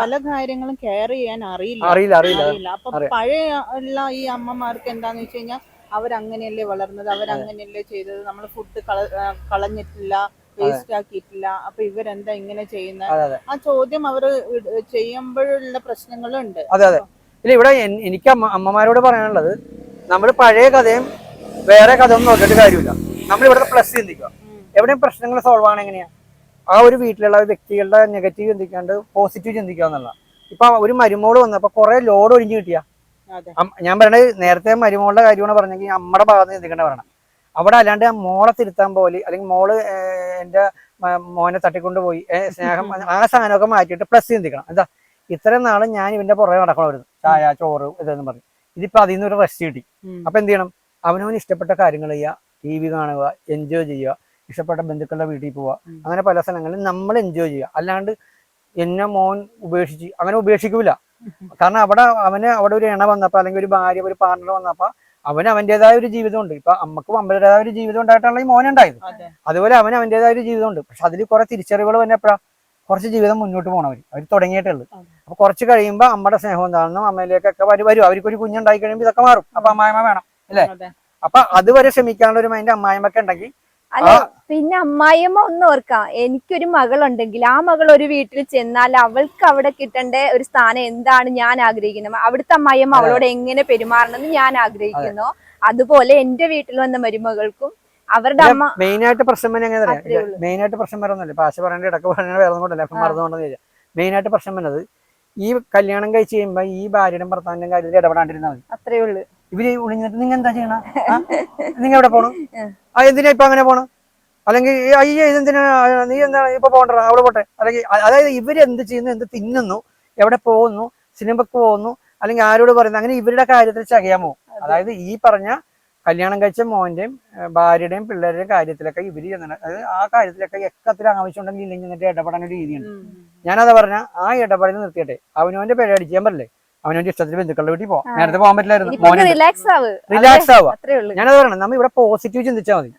പല കാര്യങ്ങളും കെയർ ചെയ്യാൻ അറിയില്ല. അറിയില്ല അറിയില്ല. അറിയില്ല. അപ്പൊ പഴയ ഉള്ള ഈ അമ്മമാർക്ക് എന്താന്ന് വെച്ച് കഴിഞ്ഞാൽ അവരങ്ങനെയല്ലേ വളർന്നത്? അവരങ്ങനെയല്ലേ ചെയ്തത്? നമ്മൾ ഫുഡ് കളഞ്ഞിട്ടില്ല വേസ്റ്റ് ആക്കിയിട്ടില്ല. അപ്പൊ ഇവരെന്താ ഇങ്ങനെ ചെയ്യുന്നത് ആ ചോദ്യം അവർ ചെയ്യുമ്പോഴുള്ള പ്രശ്നങ്ങളുണ്ട്. അതെ അതെ. ഇല്ല ഇവിടെ എനിക്ക് അമ്മമാരോട് പറയാനുള്ളത് നമ്മൾ പഴയ കഥയും വേറെ കഥ ഒന്നും നോക്കിയിട്ട് കാര്യമില്ല. നമ്മൾ ഇവിടുത്തെ പ്ലസ് ചിന്തിക്കുക. എവിടെയും പ്രശ്നങ്ങൾ സോൾവ് ആണ് എങ്ങനെയാ ആ ഒരു വീട്ടിലുള്ള വ്യക്തികളുടെ നെഗറ്റീവ് ചിന്തിക്കാണ്ട് പോസിറ്റീവ് ചിന്തിക്കുക എന്നുള്ള ഇപ്പൊ ഒരു മരുമോൾ വന്നപ്പോ കുറെ ലോഡ് ഒഴിഞ്ഞു കിട്ടിയ. ഞാൻ പറയണത് നേരത്തെ മരുമോളുടെ കാര്യമാണ് പറഞ്ഞെങ്കിൽ നമ്മുടെ ഭാഗത്ത് ചിന്തിക്കേണ്ട പറയണം. അവിടെ അല്ലാണ്ട് മോളെ തിരുത്താൻ പോലെ അല്ലെങ്കിൽ മോൾ എന്റെ എന്റെ മോനെ തട്ടിക്കൊണ്ട് പോയി സ്നേഹം ആ സാധനമൊക്കെ മാറ്റിയിട്ട് പ്ലസ് ചിന്തിക്കണം. എന്താ? ഇത്രയും നാൾ ഞാൻ ഇവന്റെ പുറകെ നടക്കണമായിരുന്നു. ചായ ചോറ് ഇതെന്ന് പറഞ്ഞു. ഇതിപ്പോ അതിൽ നിന്ന് ഒരു റെസ്റ്റ് കിട്ടി. അപ്പൊ എന്ത് ചെയ്യണം? അവനവന് ഇഷ്ടപ്പെട്ട കാര്യങ്ങൾ ചെയ്യുക ടി വി കാണുക എൻജോയ് ചെയ്യുക ഇഷ്ടപ്പെട്ട ബന്ധുക്കളുടെ വീട്ടിൽ പോവുക അങ്ങനെ പല സ്ഥലങ്ങളിൽ നമ്മൾ എൻജോയ് ചെയ്യുക. അല്ലാണ്ട് എന്നെ മോൻ ഉപേക്ഷിച്ച് അങ്ങനെ ഉപേക്ഷിക്കൂല. കാരണം അവിടെ അവന് അവിടെ ഒരു ഇണ വന്നപ്പോ അല്ലെങ്കിൽ ഒരു ഭാര്യ ഒരു പാർട്ണർ വന്നപ്പോ അവന് അവന്റേതായ ഒരു ജീവിതമുണ്ട്. ഇപ്പൊ അമ്മക്കും അമ്മയുടേതായ ഒരു ജീവിതം ഉണ്ടായിട്ടാണ് ഈ മോനുണ്ടായത് അതെ. അതുപോലെ അവന് അവന്റേതായ ഒരു ജീവിതമുണ്ട്. പക്ഷെ അതിൽ കുറെ തിരിച്ചറിവുകൾ വന്നപ്പോഴാ കുറച്ച് ജീവിതം മുന്നോട്ട് പോകണം അവർ തുടങ്ങിയിട്ടുള്ളൂ അതെ. അപ്പൊ കുറച്ച് കഴിയുമ്പോൾ അമ്മയുടെ സ്നേഹം എന്താണെന്നും അമ്മയിലേക്കൊക്കെ വരും വരും. അവർക്കൊരു കുഞ്ഞുണ്ടായി കഴിയുമ്പോൾ ഇതൊക്കെ മാറും. അപ്പൊ അമ്മായിമ്മ വേണം അല്ലേ? അപ്പൊ അതുവരെ ശ്രമിക്കാനുള്ള ഒരു മൈൻഡ് അമ്മായിമ്മക്ക് ഉണ്ടെങ്കിൽ അല്ല? പിന്നെ അമ്മായിയമ്മ ഒന്ന് ഓർക്കാം. എനിക്കൊരു മകളുണ്ടെങ്കിൽ ആ മകൾ ഒരു വീട്ടിൽ ചെന്നാൽ അവൾക്ക് അവിടെ കിട്ടേണ്ട ഒരു സ്ഥാനം എന്താണ് ഞാൻ ആഗ്രഹിക്കുന്നത്? അവിടുത്തെ അമ്മായിയമ്മ. അവളോട് എങ്ങനെ പെരുമാറണമെന്ന് ഞാൻ ആഗ്രഹിക്കുന്നു. അതുപോലെ എന്റെ വീട്ടിൽ വന്ന മരുമകൾക്കും അവരുടെ അമ്മ മെയിൻ ആയിട്ട് പ്രശ്നം മെയിൻ ആയിട്ട് പ്രശ്നം വരുന്നില്ല പാശ പറയേണ്ട ഇടയ്ക്ക് പറയണ വേറെ കൊണ്ടല്ല. മറന്നുകൊണ്ടെന്ന് മെയിൻ ആയിട്ട് പ്രശ്നം വരുന്നത് ഈ കല്യാണം കഴിച്ച് കഴിയുമ്പോ ഈ ഭാര്യയുടെ ഭർത്താവിന്റെ കാര്യത്തിൽ ഇടപെടാണ്ടിരുന്നാൽ മതി. അത്രേ ഉള്ളൂ. ഇവർ ഒളിഞ്ഞിട്ട് നിങ്ങൾ എന്താ ചെയ്യണം? നിങ്ങൾ എവിടെ പോണു? എന്തിനാ ഇപ്പൊ അങ്ങനെ പോണ? അല്ലെങ്കിൽ അയ്യേ ഇതെന്തിനാ നീ എന്താ ഇപ്പൊ പോകണ്ട അവിടെ പോട്ടെ. അല്ലെങ്കിൽ അതായത് ഇവർ എന്ത് ചെയ്യുന്നു എന്ത് തിന്നുന്നു എവിടെ പോകുന്നു സിനിമക്ക് പോകുന്നു അല്ലെങ്കിൽ ആരോട് പറയുന്നു അങ്ങനെ ഇവരുടെ കാര്യത്തിൽ ചകയാൻ പോകും. അതായത് ഈ പറഞ്ഞ കല്യാണം കഴിച്ച മോന്റെയും ഭാര്യയുടെയും പിള്ളേരുടെയും കാര്യത്തിലൊക്കെ ഇവർ അതായത് ആ കാര്യത്തിലൊക്കെ എക്കത്തിൽ ആവശ്യമുണ്ടെങ്കിൽ ഇല്ലെങ്കിൽ എന്നിട്ട് ഇടപെടാൻ ഒരു രീതിയുണ്ട്. ഞാനത് പറഞ്ഞ ആ ഇടപെടൽ നിർത്തിയട്ടെ. അവനോന്റെ പേര് അടിക്കാൻ പറ്റില്ലേ? അവനവന്റെ ഇഷ്ടത്തിന് ബന്ധുക്കളുടെ വീട്ടിൽ പോവാം. നേരത്തെ പോകാൻ പറ്റില്ലായിരുന്നു. റിലാക്സ് റിലാക്സ് ആവുക. ഞാനത് പറയണം നമ്മ ഇവിടെ പോസിറ്റീവ് ചിന്തിച്ചാൽ മതി.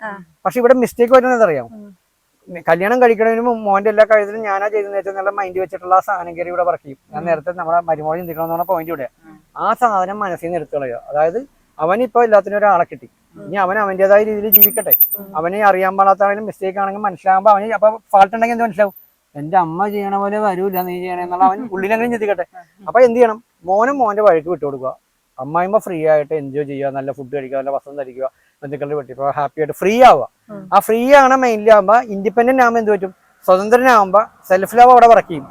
പക്ഷെ ഇവിടെ മിസ്റ്റേക്ക് വരുന്നത് അറിയാം കല്യാണം കഴിക്കണതിന് മുമ്പ് മോന്റെ എല്ലാ കാര്യത്തിലും ഞാനാ ചെയ്തെന്ന് വെച്ചാൽ നല്ല മൈൻഡ് വെച്ചിട്ടുള്ള ആ സാധനം കയറി ഇവിടെ വർക്ക് ചെയ്യും. ഞാൻ നേരത്തെ നമ്മളെ മരുമോൾ ചിന്തിക്കണം എന്ന് പറഞ്ഞ പോയിന്റ് ഇവിടെ. ആ. സാധനം മനസ്സിൽ നിന്ന് എടുത്തു കളയുക. അതായത് അവനിപ്പോ എല്ലാത്തിനും ഒരാളെ കിട്ടി. ഇനി അവൻ അവന്റെതായ രീതിയിൽ ജീവിക്കട്ടെ. അവനെ അറിയാൻ പാടാത്താണെങ്കിലും മിസ്റ്റേക്ക് ആണെങ്കിലും മനസ്സിലാകുമ്പോൾ അവന് അപ്പൊ ഫാൾട്ട് ഉണ്ടെങ്കിൽ എന്ത് മനസ്സിലാവും? എന്റെ അമ്മ ചെയ്യണ പോലെ വരൂല നീ ചെയ്യണെന്നുള്ള അവൻ ഉള്ളിലെങ്കിലും ചിന്തിക്കട്ടെ. അപ്പൊ എന്ത് ചെയ്യണം? മോനും മോന്റെ വഴിക്ക് വിട്ടു കൊടുക്കുക. അമ്മായിമ്മ ഫ്രീ ആയിട്ട് എൻജോയ് ചെയ്യുക നല്ല ഫുഡ് കഴിക്കുക നല്ല വസ്ത്രം ധരിക്കുക ബന്ധുക്കളുടെ വെട്ടിപ്പോ ഹാപ്പി ആയിട്ട് ഫ്രീ ആവുക. ആ. ഫ്രീ ആവണ ആവുമ്പോ ഇൻഡിപെൻഡന്റ് ആവുമ്പോ എന്ത് പറ്റും? സ്വതന്ത്രനാവുമ്പോ സെൽഫ് ലവ് അവിടെ വർക്ക് ചെയ്യും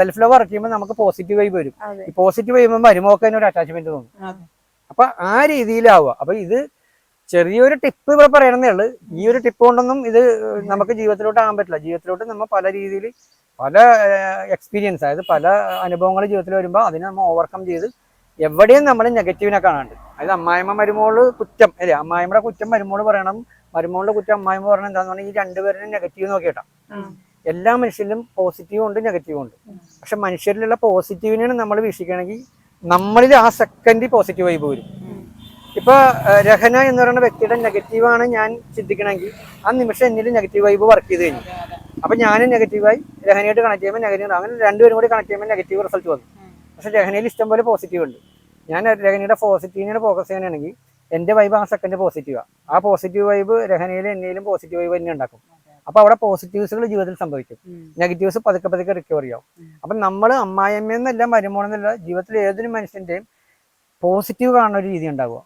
സെൽഫ് ലവ് വർക്ക് ചെയ്യുമ്പോൾ നമുക്ക് പോസിറ്റീവ് വൈബ് വരും. ഈ പോസിറ്റീവ് വൈബ് മരുമോക്ക് തന്നെ ഒരു അറ്റാച്ച്മെന്റ് തോന്നും. അപ്പൊ ആ രീതിയിലാവുക. അപ്പൊ ഇത് ചെറിയൊരു ടിപ്പ് ഇവിടെ പറയണമെന്നേ ഉള്ളു. ഈ ഒരു ടിപ്പ് കൊണ്ടൊന്നും ഇത് നമുക്ക് ജീവിതത്തിലോട്ട് ആകാൻ പറ്റില്ല. ജീവിതത്തിലോട്ട് നമ്മൾ പല രീതിയിൽ പല എക്സ്പീരിയൻസ് അതായത് പല അനുഭവങ്ങൾ ജീവിതത്തിൽ വരുമ്പോൾ അതിനെ നമ്മൾ ഓവർകം ചെയ്ത് എവിടെയും നമ്മൾ നെഗറ്റീവിനെ കാണാണ്ട്. അതായത് അമ്മായിമ്മ മരുമോൾ കുറ്റം അല്ലേ? അമ്മായിമ്മയുടെ കുറ്റം മരുമോൾ പറയണം. മരുമോളുടെ കുറ്റം അമ്മായിമ്മ പറയണം. എന്താന്ന് പറഞ്ഞാൽ ഈ രണ്ടുപേരും നെഗറ്റീവ് നോക്കിയിട്ടാ. എല്ലാ മനുഷ്യരിലും പോസിറ്റീവ് ഉണ്ട് നെഗറ്റീവ് ഉണ്ട്. പക്ഷെ മനുഷ്യരിലുള്ള പോസിറ്റീവിനെയാണ് നമ്മൾ വീക്ഷിക്കുകയാണെങ്കിൽ നമ്മളിൽ ആ സെക്കൻഡ് പോസിറ്റീവ് ആയി വരും. ഇപ്പൊ ഏഹ്, രഹന എന്ന് പറയുന്ന വ്യക്തിയുടെ നെഗറ്റീവാണ് ഞാൻ ചിന്തിക്കണമെങ്കിൽ ആ നിമിഷം എന്നിൽ നെഗറ്റീവ് വൈബ് വർക്ക് ചെയ്ത് കഴിഞ്ഞു. അപ്പൊ ഞാനും നെഗറ്റീവായി രഹനയായിട്ട് കണക്ട് ചെയ്യുമ്പോൾ നെഗറ്റീവ് അങ്ങനെ രണ്ടുപേരും കൂടി കണക്ട് ചെയ്യുമ്പോൾ നെഗറ്റീവ് റിസൾട്ട് വന്നു. പക്ഷെ രഹനയിൽ ഇഷ്ടം പോലെ പോസിറ്റീവ് ഉണ്ട്. ഞാൻ രഹനയുടെ പോസിറ്റീവിനെ ഫോക്കസ് ചെയ്യണമെങ്കിൽ എന്റെ വൈബ് ആ സെക്കൻഡ് പോസിറ്റീവാണ് ആ. പോസിറ്റീവ് വൈബ് രഹനയിൽ എന്നേലും പോസിറ്റീവ് വൈബ് തന്നെ ഉണ്ടാക്കും. അപ്പൊ അവിടെ പോസിറ്റീവ്സുകൾ ജീവിതത്തിൽ സംഭവിക്കും. നെഗറ്റീവ്സ് പതുക്കെ പതുക്കെ റിക്കവർ ചെയ്യാവും അപ്പൊ നമ്മൾ അമ്മായിയമ്മയെന്നല്ല മരുമോണെന്നല്ല ജീവിതത്തിൽ ഏതൊരു മനുഷ്യന്റെയും പോസിറ്റീവ് കാണുന്ന ഒരു രീതി ഉണ്ടാവുക.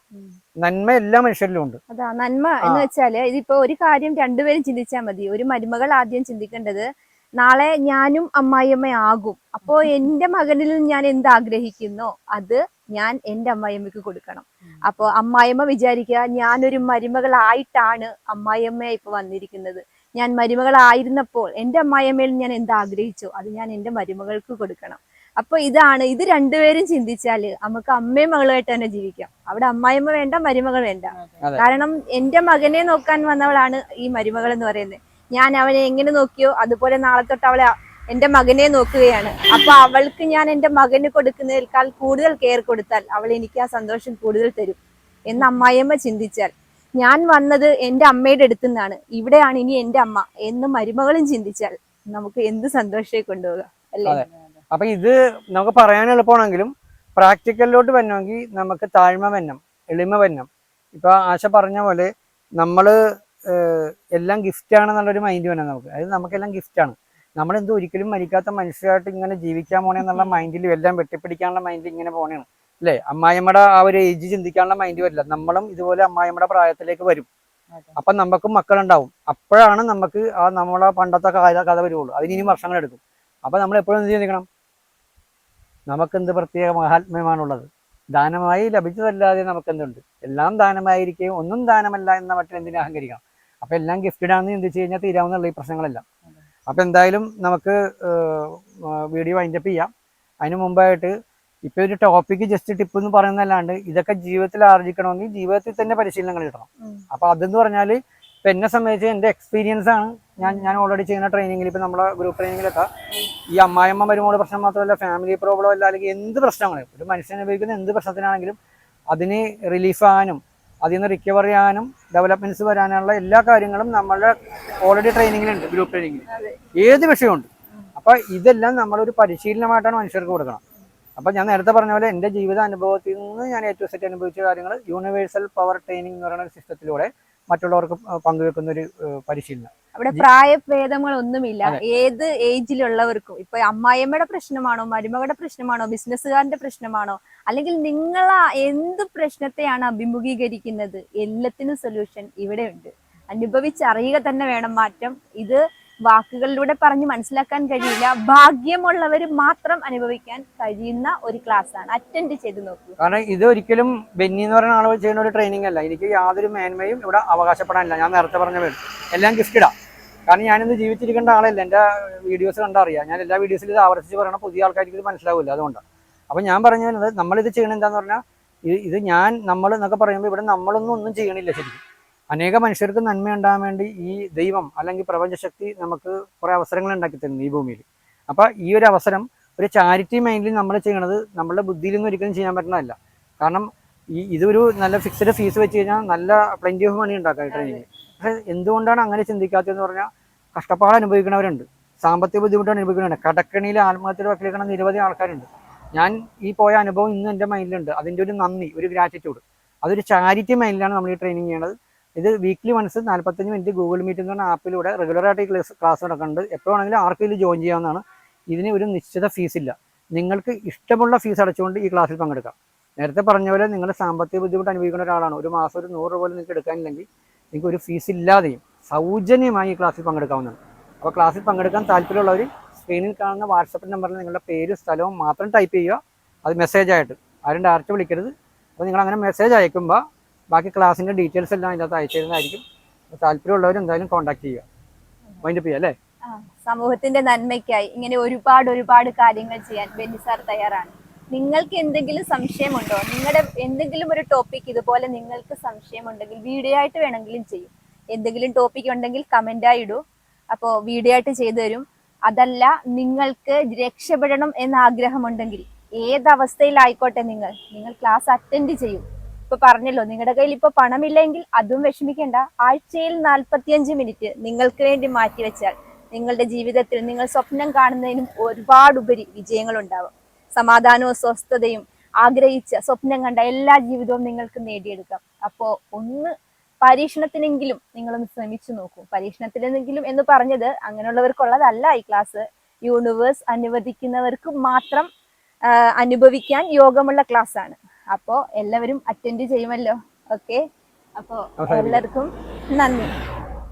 നന്മ എല്ലാ മനുഷ്യരിലും ഉണ്ട്. അതാ നന്മ എന്ന് വെച്ചാൽ ഇതിപ്പോ ഒരു കാര്യം രണ്ടുപേരും ചിന്തിച്ചാൽ മതി. ഒരു മരുമകൾ ആദ്യം ചിന്തിക്കേണ്ടത് നാളെ ഞാനും അമ്മായിയമ്മയാകും. അപ്പോ എന്റെ മകനിൽ ഞാൻ എന്ത് ആഗ്രഹിക്കുന്നു അത് ഞാൻ എന്റെ അമ്മായിയമ്മയ്ക്ക് കൊടുക്കണം. അപ്പോ അമ്മായിയമ്മ വിചാരിക്കുക ഞാനൊരു മരുമകളായിട്ടാണ് അമ്മായിയമ്മ ഇപ്പൊ വന്നിരിക്കുന്നത്. ഞാൻ മരുമകളായിരുന്നപ്പോൾ എന്റെ അമ്മായിയമ്മയിൽ ഞാൻ എന്ത് ആഗ്രഹിച്ചോ അത് ഞാൻ എന്റെ മരുമകൾക്ക് കൊടുക്കണം. അപ്പൊ ഇതാണ് ഇത് രണ്ടുപേരും ചിന്തിച്ചാൽ നമുക്ക് അമ്മയും മകളുമായിട്ട് തന്നെ ജീവിക്കാം. അവിടെ അമ്മായിമ്മ വേണ്ട മരുമകൾ വേണ്ട. കാരണം എന്റെ മകനെ നോക്കാൻ വന്നവളാണ് ഈ മരുമകൾ എന്ന് പറയുന്നത്. ഞാൻ അവനെ എങ്ങനെ നോക്കിയോ അതുപോലെ നാളെ തൊട്ട് അവളെ എന്റെ മകനെ നോക്കുകയാണ്. അപ്പൊ അവൾക്ക് ഞാൻ എന്റെ മകന് കൊടുക്കുന്നതിനേക്കാൾ കൂടുതൽ കെയർ കൊടുത്താൽ അവൾ എനിക്ക് ആ സന്തോഷം കൂടുതൽ തരും എന്ന് അമ്മായിയമ്മ ചിന്തിച്ചാൽ. ഞാൻ വന്നത് എന്റെ അമ്മയുടെ അടുത്തു നിന്നാണ്. ഇവിടെയാണ് ഇനി എന്റെ അമ്മ എന്ന് മരുമകളും ചിന്തിച്ചാൽ നമുക്ക് എന്ത് സന്തോഷമായി കൊണ്ടുപോകാം അല്ലേ. അപ്പൊ ഇത് നമുക്ക് പറയാൻ എളുപ്പമാണെങ്കിലും പ്രാക്ടിക്കലിലോട്ട് വരണമെങ്കിൽ നമുക്ക് താഴ്മ വന്നം എളിമ വന്നം ഇപ്പൊ ആശ പറഞ്ഞ പോലെ നമ്മൾ ഏഹ്, എല്ലാം ഗിഫ്റ്റ് ആണെന്നുള്ളൊരു മൈൻഡ് വേണം നമുക്ക്. അതായത് നമുക്കെല്ലാം ഗിഫ്റ്റ് ആണ്. നമ്മൾ എന്തോ ഒരിക്കലും മരിക്കാത്ത മനുഷ്യരായിട്ട് ഇങ്ങനെ ജീവിക്കാൻ പോണേന്നുള്ള മൈൻഡിൽ എല്ലാം വെട്ടിപ്പിടിക്കാനുള്ള മൈൻഡിൽ ഇങ്ങനെ പോണേണ്. അല്ലേ? അമ്മായിമ്മയുടെ ആ ഒരു ഏജ് ചിന്തിക്കാനുള്ള മൈൻഡ് വരില്ല. നമ്മളും ഇതുപോലെ അമ്മായിമ്മയുടെ പ്രായത്തിലേക്ക് വരും. അപ്പൊ നമുക്കും മക്കളുണ്ടാവും. അപ്പോഴാണ് നമുക്ക് ആ നമ്മളെ പണ്ടത്തെ കഥ കഥ വരുള്ളൂ അതിന് ഇനി വർഷങ്ങൾ എടുക്കും അപ്പൊ നമ്മൾ എപ്പോഴും എന്ത് ചിന്തിക്കണം? നമുക്കെന്ത് പ്രത്യേക മഹാത്മ്യമാണുള്ളത് ദാനമായി ലഭിച്ചതല്ലാതെ നമുക്കെന്തുണ്ട്? എല്ലാം ദാനമായിരിക്കുകയും ഒന്നും ദാനമല്ല എന്ന മട്ടിൽ എന്തിനു അഹങ്കരിക്കാം അപ്പൊ എല്ലാം ഗിഫ്റ്റഡ് ആണെന്ന് ചിന്തിച്ചു കഴിഞ്ഞാൽ തീരാവുന്നുള്ള ഈ പ്രശ്നങ്ങളെല്ലാം. അപ്പൊ എന്തായാലും നമുക്ക് വീഡിയോ വൈൻഡപ്പ് ചെയ്യാം. അതിന് മുമ്പായിട്ട് ഇപ്പൊ ഒരു ടോപ്പിക്ക് ജസ്റ്റ് ടിപ്പ് എന്ന് പറയുന്നതല്ലാണ്ട് ഇതൊക്കെ ജീവിതത്തിൽ ആർജിക്കണമെങ്കിൽ ജീവിതത്തിൽ തന്നെ പരിശീലനങ്ങൾ കിട്ടണം അപ്പോൾ അപ്പൊ അതെന്ന് പറഞ്ഞാൽ ഇപ്പൊ എന്നെ സംബന്ധിച്ച് എന്റെ എക്സ്പീരിയൻസ് ആണ്. ഞാൻ ഞാൻ ഓൾറെഡി ചെയ്യുന്ന ട്രെയിനിങ്ങിൽ ഇപ്പൊ നമ്മുടെ ഗ്രൂപ്പ് ട്രെയിനിങ്ങിലൊക്കെ ഈ അമ്മായിയമ്മ വരുമ്പോൾ പ്രശ്നം മാത്രമല്ല ഫാമിലി പ്രോബ്ലം അല്ല അല്ലെങ്കിൽ എന്ത് പ്രശ്നങ്ങളും ഒരു മനുഷ്യനെ അനുഭവിക്കുന്ന എന്ത് പ്രശ്നത്തിനാണെങ്കിലും അതിന് റിലീഫ് ആകാനും അതിൽ നിന്ന് റിക്കവർ ചെയ്യാനും ഡെവലപ്മെന്റ്സ് വരാനുള്ള എല്ലാ കാര്യങ്ങളും നമ്മളുടെ ഓൾറെഡി ട്രെയിനിങ്ങിലുണ്ട് ഗ്രൂപ്പ് ട്രെയിനിങ്ങിൽ ഏത് വിഷയമുണ്ട്? അപ്പോൾ ഇതെല്ലാം നമ്മളൊരു പരിശീലനമായിട്ടാണ് മനുഷ്യർക്ക് കൊടുക്കണം. അപ്പൊ ഞാൻ നേരത്തെ പറഞ്ഞ പോലെ എന്റെ ജീവിത അനുഭവത്തിൽ നിന്ന് ഞാൻ ഏറ്റവും സെറ്റ് അനുഭവിച്ച കാര്യങ്ങൾ യൂണിവേഴ്സൽ പവർ ട്രെയിനിങ് എന്ന് പറയുന്ന ഒരു സിസ്റ്റത്തിലൂടെ മറ്റുള്ളവർക്ക് പങ്കുവെക്കുന്ന ഒരു പരിശീലനം. അവിടെ പ്രായഭേദങ്ങളൊന്നുമില്ല. ഏത് ഏജിലുള്ളവർക്കും. ഇപ്പൊ അമ്മായിയമ്മയുടെ പ്രശ്നമാണോ മരുമകളുടെ പ്രശ്നമാണോ ബിസിനസ്സുകാരന്റെ പ്രശ്നമാണോ അല്ലെങ്കിൽ നിങ്ങൾ എന്ത് പ്രശ്നത്തെയാണ് അഭിമുഖീകരിക്കുന്നത്? എല്ലാത്തിനും സൊല്യൂഷൻ ഇവിടെ ഉണ്ട് അനുഭവിച്ചറിയുക തന്നെ വേണം മാറ്റം. ഇത് വാക്കുകളിലൂടെ പറഞ്ഞ് മനസ്സിലാക്കാൻ കഴിയില്ല. ഭാഗ്യമുള്ളവർ മാത്രം അനുഭവിക്കാൻ കഴിയുന്ന ഒരു ക്ലാസ് ആണ്. അറ്റൻഡ് ചെയ്ത് നോക്കൂ. കാരണം ഇത് ഒരിക്കലും ബെന്നി എന്ന് പറയുന്ന ആളുകൾ ചെയ്യുന്ന ഒരു ട്രെയിനിങ് അല്ല. എനിക്ക് യാതൊരു മേന്മയും ഇവിടെ അവകാശപ്പെടാനില്ല. ഞാൻ നേരത്തെ പറഞ്ഞ എല്ലാം ഗിഫ്റ്റഡാ കാരണം ഞാനിന്ന് ജീവിച്ചിരിക്കേണ്ട ആളല്ല. എന്റെ വീഡിയോസ് കണ്ടറിയാം. ഞാൻ എല്ലാ വീഡിയോസിലും ഇത് ആവർത്തിച്ച് പറയണ പുതിയ ആൾക്കാർക്ക് ഇത് മനസ്സിലാവില്ല അതുകൊണ്ടാണ്. അപ്പം ഞാൻ പറഞ്ഞു വരുന്നത് നമ്മളിത് ചെയ്യണത് എന്താന്ന് പറഞ്ഞാൽ ഇത് ഞാൻ നമ്മൾ എന്നൊക്കെ പറയുമ്പോൾ ഇവിടെ നമ്മളൊന്നും ഒന്നും ചെയ്യണില്ല ശരിക്കും. അനേക മനുഷ്യർക്ക് നന്മ ഉണ്ടാകാൻ വേണ്ടി ഈ ദൈവം അല്ലെങ്കിൽ പ്രപഞ്ചശക്തി നമുക്ക് കുറേ അവസരങ്ങൾ ഉണ്ടാക്കി തരുന്നു ഈ ഭൂമിയിൽ. അപ്പം ഈ ഒരു അവസരം ഒരു ചാരിറ്റി മൈൻഡിൽ നമ്മൾ ചെയ്യണത് നമ്മളുടെ നിന്ന് ഒരിക്കലും ചെയ്യാൻ പറ്റുന്നതല്ല. കാരണം ഈ ഇതൊരു നല്ല ഫിക്സഡ് ഫീസ് വെച്ച് കഴിഞ്ഞാൽ നല്ല പ്ലെന്റി ഓഫ് മണി ഉണ്ടാക്കാം ട്രെയിനിങ് പക്ഷെ എന്തുകൊണ്ടാണ് അങ്ങനെ ചിന്തിക്കാത്തതെന്ന് പറഞ്ഞാൽ കഷ്ടപ്പാട് അനുഭവിക്കുന്നവരുണ്ട്. സാമ്പത്തിക ബുദ്ധിമുട്ടാണ് അനുഭവിക്കുന്നവരുണ്ട്. കടക്കണിയിൽ ആത്മഹത്യയുടെ വക്കിലേക്കണ നിരവധി ആൾക്കാരുണ്ട്. ഞാൻ ഈ പോയ അനുഭവം ഇന്ന് എന്റെ മൈൻഡിലുണ്ട് അതിന്റെ ഒരു നന്ദി ഒരു ഗ്രാറ്റിറ്റ്യൂഡ് അതൊരു ചാരിറ്റി മൈൻഡിലാണ് നമ്മൾ ഈ ട്രെയിനിങ് ചെയ്യണത്. ഇത് വീക്ക്ലി വൺസ് നാൽപ്പത്തഞ്ച് മിനിറ്റ് ഗൂഗിൾ മീറ്റ് എന്ന് പറഞ്ഞ ആപ്പിലൂടെ റെഗുലറായിട്ട് ക്ലാസ് ക്ലാസ് നടക്കുന്നുണ്ട്. എപ്പോൾ ആർക്കും ഇതിൽ ജോയിൻ ചെയ്യാവുന്നതാണ്. ഇതിന് ഒരു നിശ്ചിത ഫീസ് ഇല്ല. നിങ്ങൾക്ക് ഇഷ്ടമുള്ള ഫീസ് അടച്ചുകൊണ്ട് ഈ ക്ലാസ്സിൽ പങ്കെടുക്കാം. നേരത്തെ പറഞ്ഞ പോലെ നിങ്ങൾ സാമ്പത്തിക ബുദ്ധിമുട്ട് അനുഭവിക്കുന്ന ഒരാളാണ്. ഒരു മാസം ഒരു നൂറ് രൂപ പോലും നിങ്ങൾക്ക് എടുക്കാനില്ലെങ്കിൽ നിങ്ങൾക്ക് ഒരു ഫീസ് ഇല്ലാതെയും സൗജന്യമായി ഈ ക്ലാസ്സിൽ പങ്കെടുക്കാവുന്നതാണ്. അപ്പോൾ ക്ലാസ്സിൽ പങ്കെടുക്കാൻ താല്പര്യമുള്ളവർ സ്ക്രീനിൽ കാണുന്ന വാട്സപ്പ് നമ്പറിൽ നിങ്ങളുടെ പേരും സ്ഥലവും മാത്രം ടൈപ്പ് ചെയ്യുക. അത് മെസ്സേജായിട്ട് ആരും ഡയറക്റ്റ് വിളിക്കരുത്. അപ്പോൾ നിങ്ങൾ അങ്ങനെ മെസ്സേജ് അയക്കുമ്പോൾ ബാക്കി ക്ലാസ്സിന്റെ ഡീറ്റെയിൽസ് എല്ലാം അതിനകത്ത് അയച്ചു തരുന്നതായിരിക്കും. താല്പര്യമുള്ളവർ എന്തായാലും കോൺടാക്ട് ചെയ്യുക. മൈൻഡ് ചെയ്യുക അല്ലേ? സമൂഹത്തിന്റെ നന്മയ്ക്കായി ഇങ്ങനെ ഒരുപാട് ഒരുപാട് കാര്യങ്ങൾ ചെയ്യാൻ ബെന്നി സാർ തയ്യാറാണ്. നിങ്ങൾക്ക് എന്തെങ്കിലും സംശയമുണ്ടോ? നിങ്ങളുടെ എന്തെങ്കിലും ഒരു ടോപ്പിക് ഇതുപോലെ നിങ്ങൾക്ക് സംശയമുണ്ടെങ്കിൽ വീഡിയോ ആയിട്ട് വേണമെങ്കിലും ചെയ്യും. എന്തെങ്കിലും ടോപ്പിക് ഉണ്ടെങ്കിൽ കമന്റായി ഇടൂ. അപ്പോൾ വീഡിയോ ആയിട്ട് ചെയ്തു തരും. അതല്ല നിങ്ങൾക്ക് രക്ഷപ്പെടണം എന്ന ആഗ്രഹമുണ്ടെങ്കിൽ ഏതവസ്ഥയിലായിക്കോട്ടെ നിങ്ങൾ? നിങ്ങൾ ക്ലാസ് അറ്റൻഡ് ചെയ്യും. ഇപ്പൊ പറഞ്ഞല്ലോ നിങ്ങളുടെ കയ്യിൽ ഇപ്പൊ പണമില്ലെങ്കിൽ അതും വിഷമിക്കേണ്ട. ആഴ്ചയിൽ നാൽപ്പത്തിയഞ്ച് മിനിറ്റ് നിങ്ങൾക്ക് വേണ്ടി മാറ്റിവെച്ചാൽ നിങ്ങളുടെ ജീവിതത്തിൽ നിങ്ങൾ സ്വപ്നം കാണുന്നതിനും ഒരുപാട് ഉപരി വിജയങ്ങൾ ഉണ്ടാവും സമാധാനവും സ്വസ്ഥതയും ആഗ്രഹിച്ച സ്വപ്നം കണ്ട എല്ലാ ജീവിതവും നിങ്ങൾക്ക് നേടിയെടുക്കാം. അപ്പോ ഒന്ന് പരീക്ഷണത്തിനെങ്കിലും നിങ്ങളൊന്ന് ശ്രമിച്ചു നോക്കൂ. പരീക്ഷണത്തിനെങ്കിലും എന്ന് പറഞ്ഞത് അങ്ങനെയുള്ളവർക്കുള്ളതല്ല ഈ ക്ലാസ്. യൂണിവേഴ്സ് അനുവദിക്കുന്നവർക്ക് മാത്രം അനുഭവിക്കാൻ യോഗമുള്ള ക്ലാസ്സാണ്. അപ്പോൾ എല്ലാവരും അറ്റൻഡ് ചെയ്യുമല്ലോ. ഓക്കെ അപ്പോ എല്ലാവർക്കും നന്ദി.